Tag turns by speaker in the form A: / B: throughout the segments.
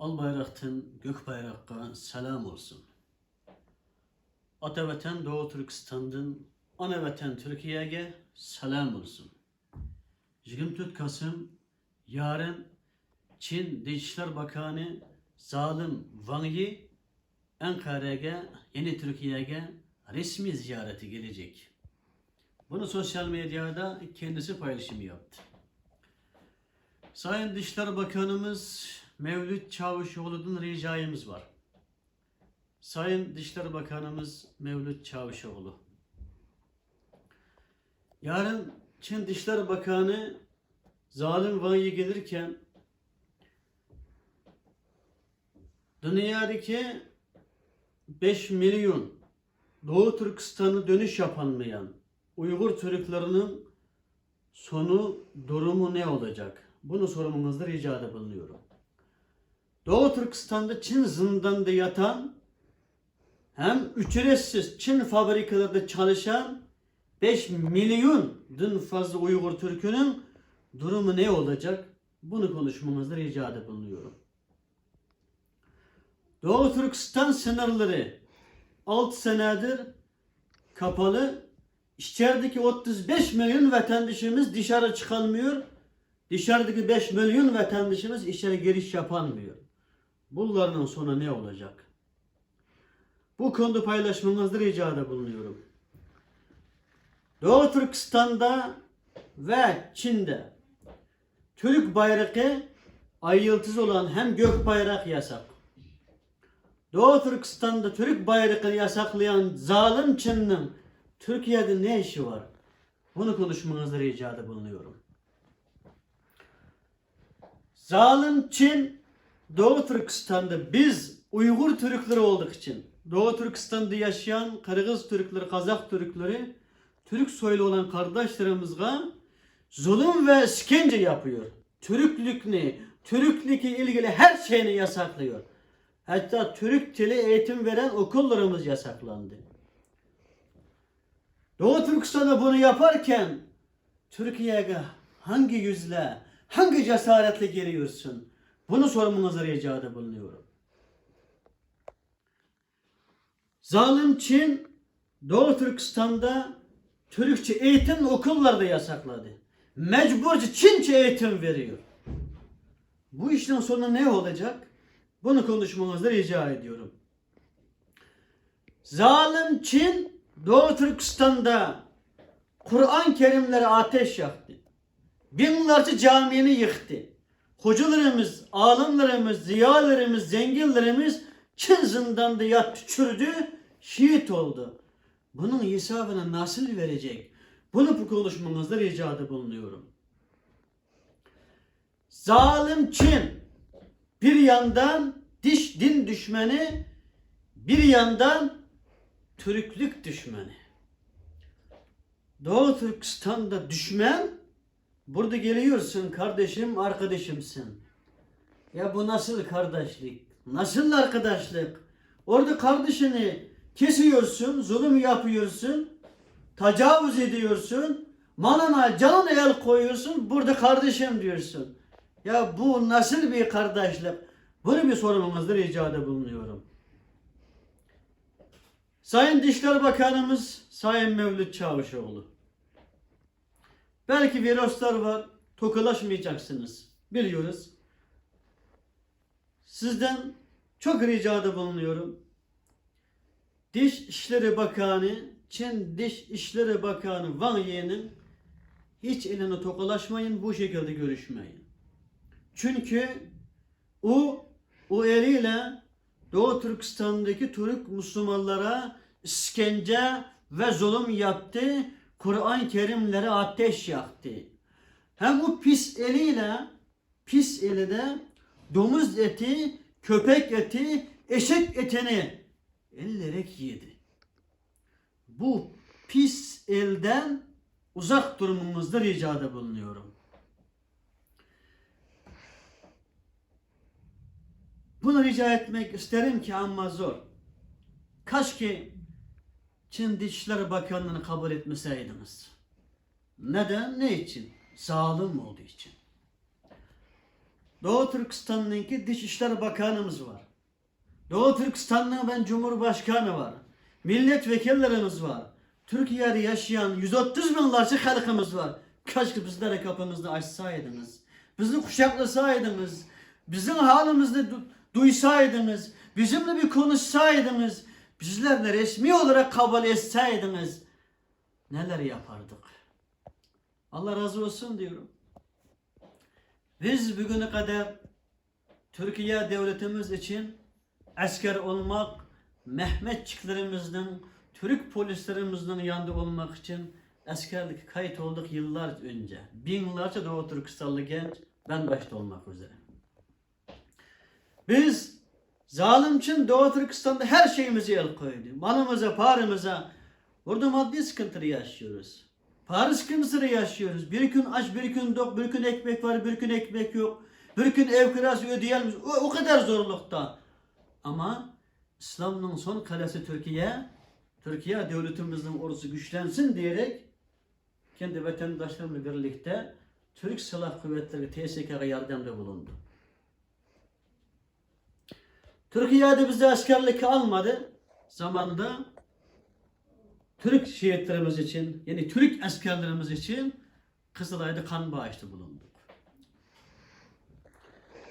A: Al bayraktan gök bayrakka selam olsun. Ata vatan Doğu Türkistan'dan ana vatan Türkiye'ye selam olsun. 24 Kasım yarın Çin Dışişler Bakanı Zalim Wang Yi Ankara'ya, yeni Türkiye'ye resmi ziyareti gelecek. Bunu sosyal medyada kendisi paylaşım yaptı. Sayın Dışişler Bakanımız Mevlüt Çavuşoğlu'nun ricayımız var. Sayın Dışişler Bakanımız Mevlüt Çavuşoğlu. Yarın Çin Dışişler Bakanı Zalim Wang Yi gelirken dünyadaki 5 milyon Doğu Türkistan'ı dönüş yapamayan Uygur Türklerinin sonu durumu ne olacak? Bunu sormanızda ricada bulunuyorum. Doğu Türkistan'da Çin zindanda yatan hem ücretsiz Çin fabrikalarda çalışan 5 milyondan fazla Uygur Türk'ünün durumu ne olacak? Bunu konuşmanızda ricada bulunuyorum. Doğu Türkistan sınırları 6 senedir kapalı. İçerideki 35 milyon vatandaşımız dışarı çıkamıyor. Dışarıdaki 5 milyon vatandaşımız içeri giriş yapamıyor. Bunların sonu ne olacak? Bu konuda paylaşmanızda ricada bulunuyorum. Doğu Türkistan'da ve Çin'de Türk bayrağı ay yıldız olan hem gök bayrak yasak. Doğu Türkistan'da Türk bayrağını yasaklayan zalim Çin'in Türkiye'de ne işi var? Bunu konuşmanızda ricada bulunuyorum. Zalim Çin Doğu Türkistan'da biz Uygur Türkleri olduk için Doğu Türkistan'da yaşayan Kırgız Türkleri, Kazak Türkleri Türk soylu olan kardeşlerimizle zulüm ve işkence yapıyor. Türklük Türklükle ilgili her şeyini yasaklıyor. Hatta Türk dili eğitim veren okullarımız yasaklandı. Doğu Türkistan'da bunu yaparken Türkiye'ye hangi yüzle, hangi cesaretle geliyorsun? Bunu sormanızı ricada bulunuyorum. Zalim Çin Doğu Türkistan'da Türkçe eğitim okullarda yasakladı. Mecburca Çince eğitim veriyor. Bu işin sonu ne olacak? Bunu konuşmanızı rica ediyorum. Zalim Çin Doğu Türkistan'da Kur'an kerimleri ateş yaktı. Binlerce camini yıktı. Hocalarımız, alimlerimiz, ziyalarımız, zenginlerimiz Çin zindanda yattı, çürüdü, şehit oldu. Bunun hesabını nasıl verecek? Bunu bu konuşmanızda ricada bulunuyorum. Zalim Çin bir yandan diş din düşmanı, bir yandan Türklük düşmanı. Doğu Türkistan'da düşman, burada geliyorsun kardeşim, arkadaşımsın. Ya bu nasıl kardeşlik? Nasıl arkadaşlık? Orada kardeşini kesiyorsun, zulüm yapıyorsun, tecavüz ediyorsun, malına canına el koyuyorsun, burada kardeşim diyorsun. Ya bu nasıl bir kardeşlik? Bunu bir sormamızda ricada bulunuyorum. Sayın Dışişleri Bakanımız Sayın Mevlüt Çavuşoğlu. Belki virüsler var, tokalaşmayacaksınız. Biliyoruz. Sizden çok ricada bulunuyorum. Diş İşleri Bakanı, Çin Diş İşleri Bakanı Wang Yi'nin hiç eline tokalaşmayın, bu şekilde görüşmeyin. Çünkü o o eliyle Doğu Türkistan'daki Türk Müslümanlara işkence ve zulüm yaptı. Kur'an-ı Kerimleri ateş yaktı. Hem bu pis eliyle pis eli de domuz eti, köpek eti, eşek etini ellerek yedi. Bu pis elden uzak durmamızda ricada bulunuyorum. Bunu rica etmek isterim ki ama zor. Kaç ki Çin Dışişleri Bakanlığı'nı kabul etmeseydiniz. Neden? Ne için? Zalim olduğu için. Doğu Türkistan'ınki Dışişleri Bakanımız var. Doğu Türkistan'ın ben Cumhurbaşkanı var. Milletvekillerimiz var. Türkiye'de yaşayan 130 binlerce halkımız var. Keşke bizlere kapımızı açsaydınız. Bizi kuşaklasaydınız. Bizim halimizi du- duysaydınız. Bizimle bir konuşsaydınız. Bizlerle resmi olarak kabul etseydiniz. Neler yapardık? Allah razı olsun diyorum. Biz bugüne kadar Türkiye devletimiz için asker olmak, Mehmetçiklerimizin, Türk polislerimizin yanında olmak için askerlik kayıt olduk yıllar önce. Binlerce Doğu Türkistanlı genç ben başta olmak üzere. Biz zalim için Doğu Türkistan'da her şeyimizi el koyduk. Malımıza, paramıza. Burada maddi sıkıntıları yaşıyoruz. Para sıkıntıları yaşıyoruz. Bir gün aç, bir gün tok, bir gün ekmek var, bir gün ekmek yok. Bir gün ev kirası ödeyelim. O, o kadar zorlukta. Ama İslam'ın son kalesi Türkiye, Türkiye devletimizin ordusu güçlensin diyerek kendi vatandaşlarımla birlikte Türk Silahlı Kuvvetleri TSK'ya yardımda bulundu. Türkiye'de bize askerlik almadı. Zamanında Türk şehitlerimiz için, yani Türk askerlerimiz için Kızılay'da kan bağışta bulunduk.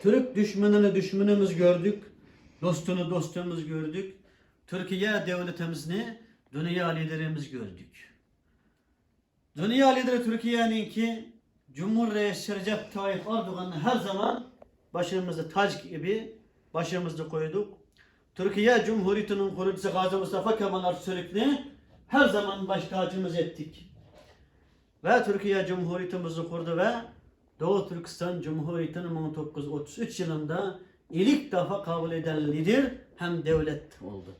A: Türk düşmanını düşmanımız gördük, dostunu dostumuz gördük. Türkiye devletimizini dünya liderimiz gördük. Dünya lideri Türkiye'nin ki Cumhurreis Recep Tayyip Erdoğan'ı her zaman başımızda tac gibi başımızda koyduk. Türkiye Cumhuriyeti'nin kurucusu Gazi Mustafa Kemal Atatürk'ü her zaman baş tacımız ettik. Ve Türkiye Cumhuriyetimizi kurdu ve Doğu Türkistan Cumhuriyeti'nin 1933 yılında ilk defa kabul edilen lider hem devlet oldu.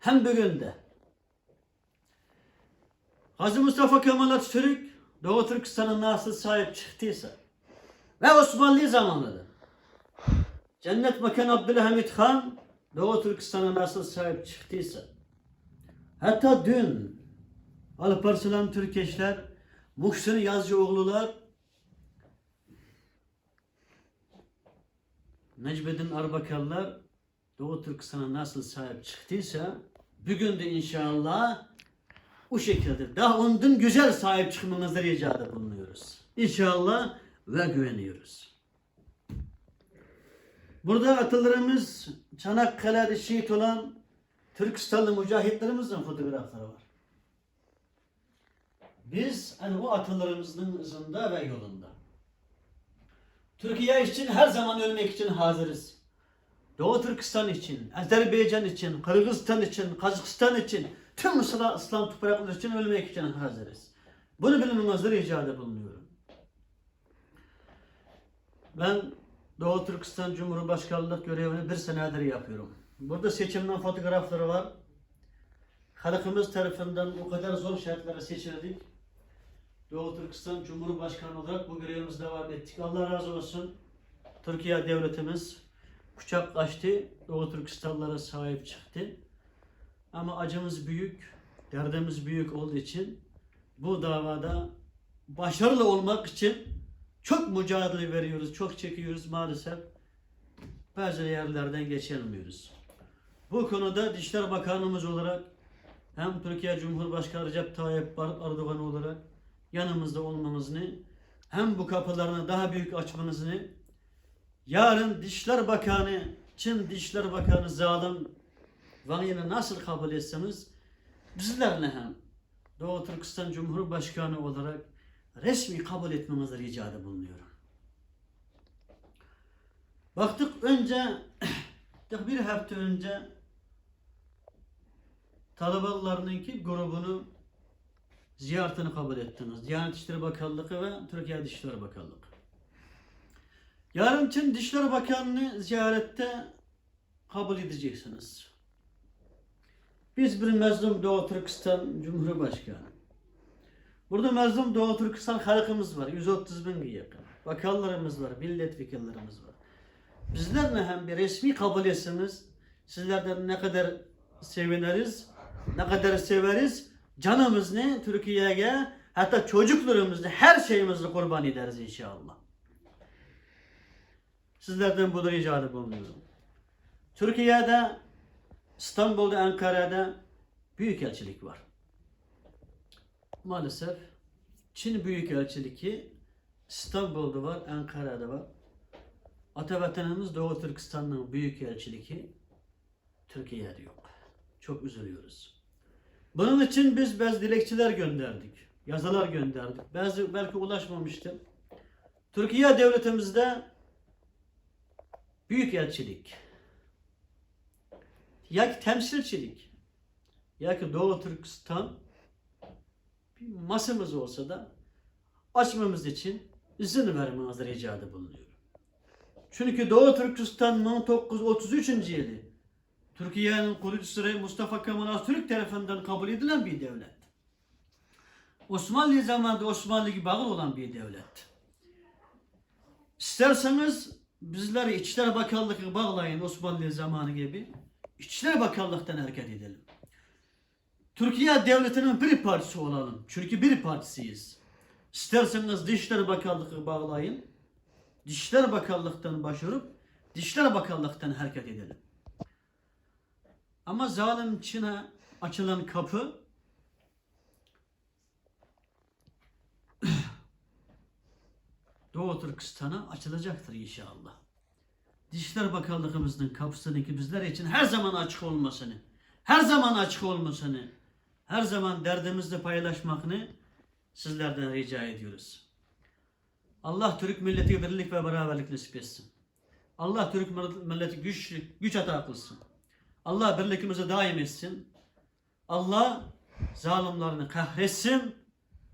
A: Hem bugün de. Gazi Mustafa Kemal Atatürk Doğu Türkistan'a nasıl sahip çıktıysa ve Osmanlı zamanında Cennet Mekan Abdülhamit Han Doğu Türkistan'a nasıl sahip çıktıysa hatta dün Alparslan Türkeşler Muhsin Yazıcıoğlular Necmettin Arbakarlar Doğu Türkistan'a nasıl sahip çıktıysa bugün de inşallah o şekilde daha ondan güzel sahip çıkmanızı ricada bulunuyoruz. İnşallah ve güveniyoruz. Burada atalarımız Çanakkale'de şehit olan Türkistanlı mücahitlerimizin fotoğrafları var. Biz hani o atalarımızın izinde ve yolunda. Türkiye için her zaman ölmek için hazırız. Doğu Türkistan için, Azerbaycan için, Kırgızistan için, Kazakistan için, tüm İslam, İslam toprakları için ölmek için hazırız. Bunu bilmenizi ricada bulunuyorum. Ben Doğu Türkistan Cumhurbaşkanlık görevini bir senedir yapıyorum. Burada seçimden fotoğrafları var. Halkımız tarafından o kadar zor şartlara seçildik. Doğu Türkistan Cumhurbaşkanı olarak bu görevimizi devam ettik. Allah razı olsun. Türkiye devletimiz kucak açtı. Doğu Türkistanlara sahip çıktı. Ama acımız büyük, derdimiz büyük olduğu için bu davada başarılı olmak için çok mücadele veriyoruz, çok çekiyoruz maalesef. Bazı yerlerden geçilmiyoruz. Bu konuda Dışişleri Bakanımız olarak hem Türkiye Cumhurbaşkanı Recep Tayyip Erdoğan olarak yanımızda olmamızını hem bu kapılarını daha büyük açmanızını yarın Dışişleri Bakanı Çin Dışişleri Bakanı zalim Van'ı nasıl kabul etseniz bizlerle hem Doğu Türkistan Cumhurbaşkanı olarak resmi kabul etmenizi ricada bulunuyorum. Baktık önce bir hafta önce Talibanlarınki grubunu ziyaretini kabul ettiniz. Diyanet İşleri Bakanlığı ve Türkiye Dışişleri Bakanlığı. Yarın için Dışişleri Bakanlığı ziyarette kabul edeceksiniz. Biz bir mezlum Doğu Türkistan Cumhurbaşkanı. Burada mezlum Doğu Türkistan halkımız var. 130 bin yakın. Bakanlarımız var, milletvekillerimiz var. Bizler ne hem bir resmi kabul etseniz sizlerden ne kadar seviniriz, ne kadar severiz. Canımız ne Türkiye'ye hatta çocuklarımızı her şeyimizi kurban ederiz inşallah. Sizlerden bunu rica bulunuyorum. Türkiye'de, İstanbul'da, Ankara'da büyükelçilik var. Maalesef Çin Büyükelçiliği İstanbul'da var, Ankara'da var. Atavatanımız Doğu Türkistan'ın Büyükelçiliği Türkiye'de yok. Çok üzülüyoruz. Bunun için biz bazı dilekçeler gönderdik. Yazılar gönderdik. Bazı belki ulaşmamıştı. Türkiye devletimizde büyükelçilik, ya ki temsilcilik, ya ki Doğu Türkistan masamız olsa da açmamız için izin vermenizi ricada bulunuyorum. Çünkü Doğu Türkistan 1933. yılı Türkiye'nin kurucusu Mustafa Kemal Atatürk tarafından kabul edilen bir devlet. Osmanlı zamanında Osmanlı gibi bağlı olan bir devlet. İsterseniz bizleri İçişleri Bakanlığı bağlayın Osmanlı zamanı gibi. İçişleri Bakanlık'tan hareket edelim. Türkiye devletinin bir partisi olalım. Çünkü bir partisiyiz. İsterseniz Dışişleri Bakanlığı bağlayın. Dışişleri Bakanlık'tan başvurup Dışişleri Bakanlık'tan hareket edelim. Ama zalim Çin'e açılan kapı Doğu Türkistan'a açılacaktır inşallah. Dışişleri Bakanlığımızın kapısının ki bizler için her zaman açık olmasını, her zaman açık olmasını, her zaman derdimizi paylaşmakını sizlerden rica ediyoruz. Allah Türk milleti birlik ve beraberlik nasip etsin. Allah Türk milleti güç, güç ata kılsın. Allah birlikimizi daim etsin. Allah zalimlerini kahretsin.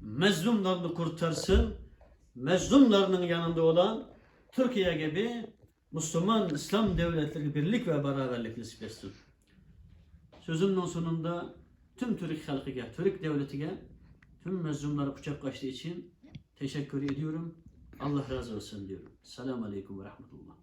A: Mezlumlarını kurtarsın. Mezlumlarının yanında olan Türkiye gibi Müslüman İslam devletleri birlik ve beraberlik nasip etsin. Sözümün sonunda tüm Türk halkıga, Türk devletine, tüm mezlumları kucak açtığı için teşekkür ediyorum. Allah razı olsun diyorum. Selamun Aleyküm ve Rahmetullah.